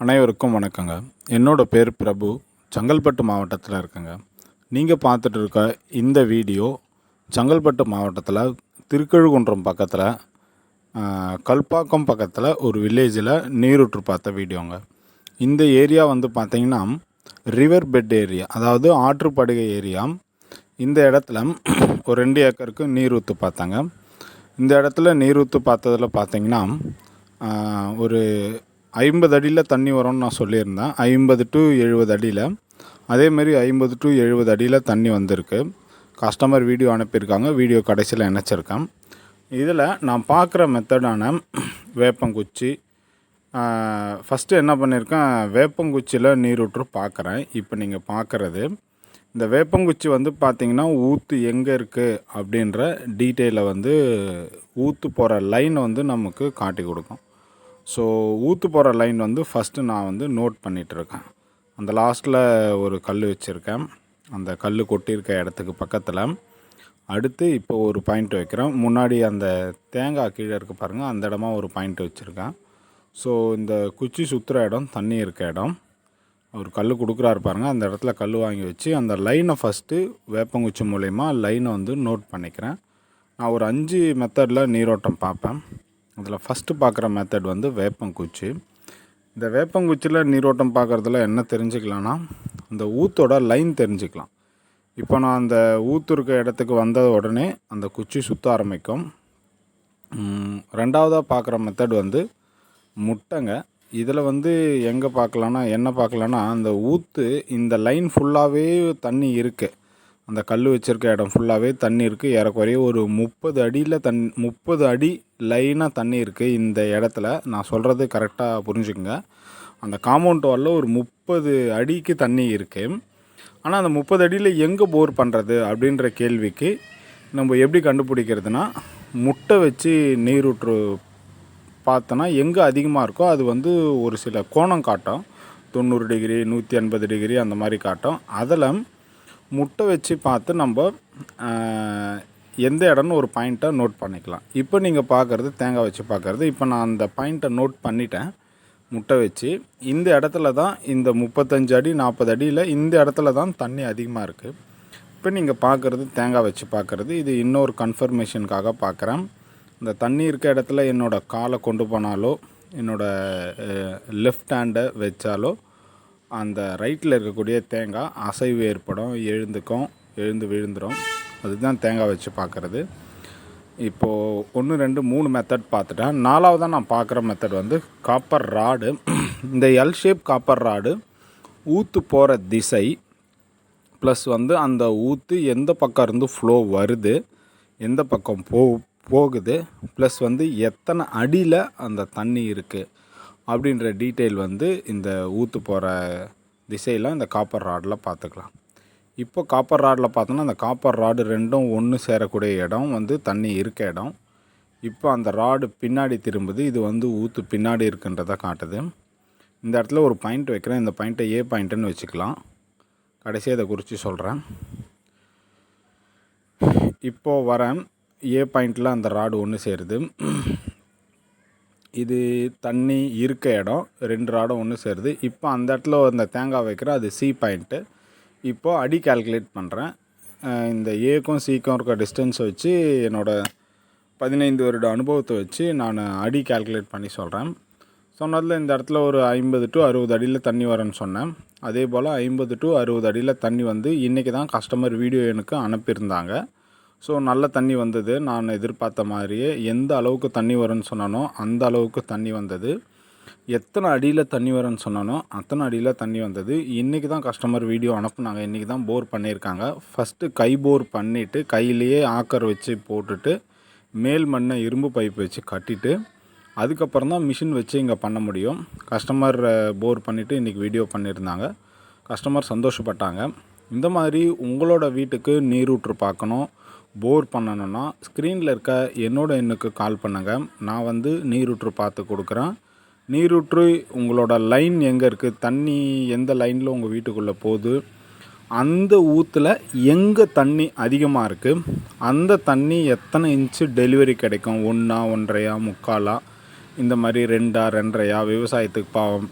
அனைவருக்கும் வணக்கங்க. என்னோடய பேர் பிரபு. செங்கல்பட்டு மாவட்டத்தில் இருக்கேங்க. நீங்கள் பார்த்துட்டு இருக்க இந்த வீடியோ செங்கல்பட்டு மாவட்டத்தில் திருக்கழுகுன்றம் பக்கத்தில் கல்பாக்கம் பக்கத்தில் ஒரு வில்லேஜில் நீரூற்று பார்த்த வீடியோங்க. இந்த ஏரியா வந்து பார்த்திங்கன்னா ரிவர் பெட் ஏரியா அதாவது ஆற்றுப்படுகை ஏரியா. இந்த இடத்துல ஒரு ரெண்டு ஏக்கருக்கு நீர் ஊற்று பார்த்தாங்க இந்த இடத்துல நீர் ஊற்று பார்த்ததில் பார்த்திங்கன்னா ஒரு ஐம்பது அடியில் தண்ணி வரும்னு நான் சொல்லியிருந்தேன். ஐம்பது டு எழுபது அடியில். அதேமாரி ஐம்பது டு எழுபது அடியில் தண்ணி வந்திருக்கு. கஸ்டமர் வீடியோ அனுப்பியிருக்காங்க. வீடியோ கடைசியில் இணைச்சிருக்கேன். இதில் நான் பார்க்குற மெத்தடான வேப்பங்குச்சி. ஃபஸ்ட்டு என்ன பண்ணியிருக்கேன்? வேப்பங்குச்சியில் நீரூற்று பார்க்குறேன். இப்போ நீங்கள் பார்க்குறது. இந்த வேப்பங்குச்சி வந்து பார்த்திங்கன்னா ஊற்று எங்கே இருக்குது அப்படின்ற டீட்டெயிலை வந்து ஊற்று போகிற லைன் வந்து நமக்கு காட்டி கொடுக்கும். ஸோ ஊற்று போகிற லைன் வந்து ஃபஸ்ட்டு நான் வந்து நோட் பண்ணிகிட்ருக்கேன் அந்த லாஸ்ட்டில் ஒரு கல் வச்சுருக்கேன். அந்த கல் கொட்டியிருக்க இடத்துக்கு பக்கத்தில். அடுத்து இப்போ ஒரு பாயிண்ட் வைக்கிறேன். முன்னாடி அந்த தேங்காய் கீழே இருக்குது பாருங்கள் அந்த இடமா ஒரு பாயிண்ட் வச்சுருக்கேன். ஸோ இந்த குச்சி சுற்றுற இடம் தண்ணி இருக்க இடம். அவர் கல் கொடுக்குறாரு பாருங்கள் அந்த இடத்துல கல் வாங்கி வச்சு அந்த லைனை ஃபஸ்ட்டு வேப்பங்குச்சி மூலயமா லைனை வந்து நோட் பண்ணிக்கிறேன். நான் ஒரு அஞ்சு மெத்தடில் நீரோட்டம் பார்ப்பேன். அதில் ஃபஸ்ட்டு பார்க்குற மெத்தட் வந்து வேப்பங்குச்சி. இந்த வேப்பங்குச்சியில் நீரோட்டம் பார்க்குறதுல என்ன தெரிஞ்சுக்கலான்னா அந்த ஊத்தோட லைன் தெரிஞ்சுக்கலாம். இப்போ நான் அந்த ஊத்து இருக்க இடத்துக்கு வந்த உடனே அந்த குச்சி சுற்ற ஆரம்பிக்கும். ரெண்டாவதாக பார்க்குற மெத்தட் வந்து முட்டைங்க. இதில் வந்து எங்கே பார்க்கலான்னா என்ன பார்க்கலான்னா அந்த ஊற்று இந்த லைன் ஃபுல்லாகவே தண்ணி இருக்குது அந்த கல் வச்சுருக்க இடம் ஃபுல்லாகவே தண்ணி இருக்குது ஏறக்குறைய ஒரு முப்பது அடியில் தண் முப்பது அடி லைனாக தண்ணி இருக்குது இந்த இடத்துல. நான் சொல்கிறது கரெக்டாக புரிஞ்சுக்குங்க. அந்த காம்பவுண்ட் வாலில் ஒரு முப்பது அடிக்கு தண்ணி இருக்குது ஆனால் அந்த முப்பது அடியில் எங்கே போர் பண்ணுறது அப்படின்ற கேள்விக்கு நம்ம எப்படி கண்டுபிடிக்கிறதுனா முட்டை வச்சு நீரூற்று பார்த்தோன்னா எங்கே அதிகமாக இருக்கோ அது வந்து ஒரு சில கோணம் காட்டும். தொண்ணூறு டிகிரி நூற்றி எண்பது டிகிரி அந்த மாதிரி காட்டும். அதில் முட்டை வச்சு பார்த்து நம்ம எந்த இடம்னு ஒரு பாயிண்ட்டை நோட் பண்ணிக்கலாம். இப்போ நீங்கள் பார்க்குறது தேங்காய் வச்சு பார்க்குறது. இப்போ நான் அந்த பாயிண்ட்டை நோட் பண்ணிட்டேன். முட்டை வச்சு. இந்த இடத்துல தான் இந்த முப்பத்தஞ்சு அடி நாற்பது அடியில் இந்த இடத்துல தான் தண்ணி அதிகமாக இருக்குது இப்போ நீங்கள் பார்க்குறது தேங்காய் வச்சு பார்க்குறது. இது இன்னொரு கன்ஃபர்மேஷனுக்காக பார்க்குறேன். இந்த தண்ணி இருக்க இடத்துல என்னோடய காலை கொண்டு போனாலோ என்னோடய லெஃப்ட் ஹேண்டை வச்சாலோ அந்த ரைட்டில் இருக்கக்கூடிய தேங்காய் அசைவு ஏற்படும். எழுந்துக்கும் எழுந்து விழுந்துடும் அதுதான் தேங்காய் வச்சு பார்க்குறது. இப்போது ஒன்று ரெண்டு மூணு மெத்தட் பார்த்துட்டேன் நாலாவதாக நான் பார்க்குற மெத்தட் வந்து காப்பர் ராடு இந்த எல் ஷேப் காப்பர் ராடு ஊற்று போகிற திசை ப்ளஸ் வந்து அந்த ஊற்று எந்த பக்கம் இருந்து ஃப்ளோ வருது எந்த பக்கம் போ போகுது ப்ளஸ் வந்து எத்தனை அடியில் அந்த தண்ணி இருக்குது அப்படின்ற டீட்டெயில் வந்து இந்த ஊற்று போகிற திசையில் இந்த காப்பர் ராடில் பார்த்துக்கலாம் இப்போ காப்பர் ராடில் பார்த்தோன்னா அந்த காப்பர் ராடு ரெண்டும் ஒன்று சேரக்கூடிய இடம் வந்து தண்ணி இருக்க இடம். இப்போ அந்த ராடு பின்னாடி திரும்புது இது வந்து ஊற்று பின்னாடி இருக்குன்றதை காட்டுது. இந்த இடத்துல ஒரு பாயிண்ட் வைக்கிறேன். இந்த பாயிண்ட்டை ஏ பாயிண்ட்டுன்னு வச்சுக்கலாம். கடைசியாக இதை குறித்து சொல்கிறேன் இப்போது வரேன் ஏ பாயிண்டில் அந்த ராடு ஒன்று சேருது. இது தண்ணி இருக்க இடம் ரெண்டு ராடும் ஒன்று சேருது. இப்போ அந்த இடத்துல அந்த தேங்காய் வைக்கிற அது சி பாயிண்ட்டு இப்போது அடி கால்குலேட் பண்ணுறேன் இந்த ஏக்கும் சிக்கும் இருக்க டிஸ்டன்ஸ் வச்சு என்னோடய பதினைந்து வருட அனுபவத்தை வச்சு நான் அடி கால்குலேட் பண்ணி சொல்கிறேன் சொன்னதில் இந்த இடத்துல ஒரு ஐம்பது டு அறுபது அடியில் தண்ணி வரேன்னு சொன்னேன். அதே போல் ஐம்பது டு அறுபது அடியில் தண்ணி வந்து இன்றைக்கி தான் கஸ்டமர் வீடியோ எனக்கு அனுப்பியிருந்தாங்க. ஸோ நல்ல தண்ணி வந்தது. நான் எதிர்பார்த்த மாதிரியே எந்த அளவுக்கு தண்ணி வரும்னு சொன்னானோ அந்த அளவுக்கு தண்ணி வந்தது. எத்தனை அடியில் தண்ணி வரும்னு சொன்னானோ அத்தனை அடியில் தண்ணி வந்தது. இன்றைக்கி தான் கஸ்டமர் வீடியோ அனுப்புனாங்க. இன்றைக்கி தான் போர் பண்ணியிருக்காங்க. ஃபஸ்ட்டு கை போர் பண்ணிவிட்டு கையிலேயே ஆக்கர் வச்சு போட்டுட்டு மேல் மண்ணை இரும்பு பைப் வச்சு கட்டிட்டு அதுக்கப்புறம் தான் மிஷின் வச்சு இங்கே பண்ண முடியும். கஸ்டமர் போர் பண்ணிவிட்டு இன்றைக்கி வீடியோ பண்ணியிருந்தாங்க. கஸ்டமர் சந்தோஷப்பட்டாங்க. இந்த மாதிரி உங்களோட வீட்டுக்கு நீரூற்று பார்க்கணும். போர் பண்ணணும்னா ஸ்க்ரீனில் இருக்க என்னோட எண்ணுக்கு கால் பண்ணுங்கள் நான் வந்து நீரூற்று பார்த்து கொடுக்குறேன். நீரூற்று உங்களோட லைன் எங்கே இருக்குது தண்ணி எந்த லைனில் உங்கள் வீட்டுக்குள்ளே போகுது? அந்த ஊத்தில் எங்கே தண்ணி அதிகமாக இருக்குது அந்த தண்ணி எத்தனை இன்ச்சு டெலிவரி கிடைக்கும்? ஒன்றா ஒன்றரையா முக்காலா? இந்த மாதிரி ரெண்டா ரெண்டரையா? விவசாயத்துக்கு பாவம்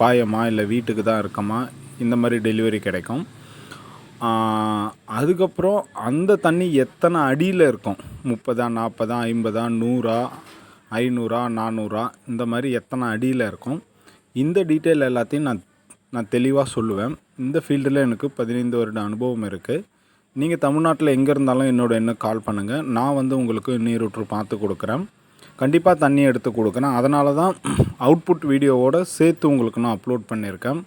பாயமா? இல்லை வீட்டுக்கு தான் இருக்கமா? இந்த மாதிரி டெலிவரி கிடைக்கும். அதுக்கப்புறம் அந்த தண்ணி எத்தனை அடியில் இருக்கும்? முப்பதா நாற்பதா ஐம்பதா நூறா ஐநூறா நானூறா? இந்த மாதிரி எத்தனை அடியில் இருக்கும்? இந்த டீட்டெயில் எல்லாத்தையும் நான் நான் தெளிவாக சொல்லுவேன். இந்த ஃபீல்டில் எனக்கு பதினைந்து வருட அனுபவம் இருக்குது நீங்கள் தமிழ்நாட்டில் எங்கே இருந்தாலும் என்னோட எண்ணம் கால் பண்ணுங்கள் நான் வந்து உங்களுக்கு நீரூற்று பார்த்து கொடுக்குறேன். கண்டிப்பாக தண்ணி எடுத்து கொடுக்குறேன். அதனால தான் அவுட்புட் வீடியோவோட சேர்த்து உங்களுக்கு நான் அப்லோட் பண்ணியிருக்கேன்.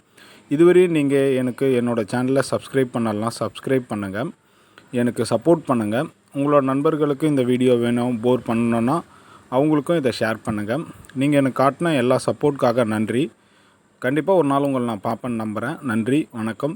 இதுவரையும் நீங்கள் எனக்கு என்னோடய சேனலை சப்ஸ்கிரைப் பண்ணலாம் சப்ஸ்கிரைப் பண்ணுங்கள் எனக்கு சப்போர்ட் பண்ணுங்கள் உங்களோட நண்பர்களுக்கு இந்த வீடியோ வேணும் போர் பண்ணணுன்னா அவங்களுக்கும் இதை ஷேர் பண்ணுங்கள் நீங்கள் எனக்கு காட்டின எல்லா சப்போர்ட்காக நன்றி. கண்டிப்பாக ஒரு நாள் உங்களை நான் பார்ப்பேன்னு நம்புகிறேன் நன்றி வணக்கம்.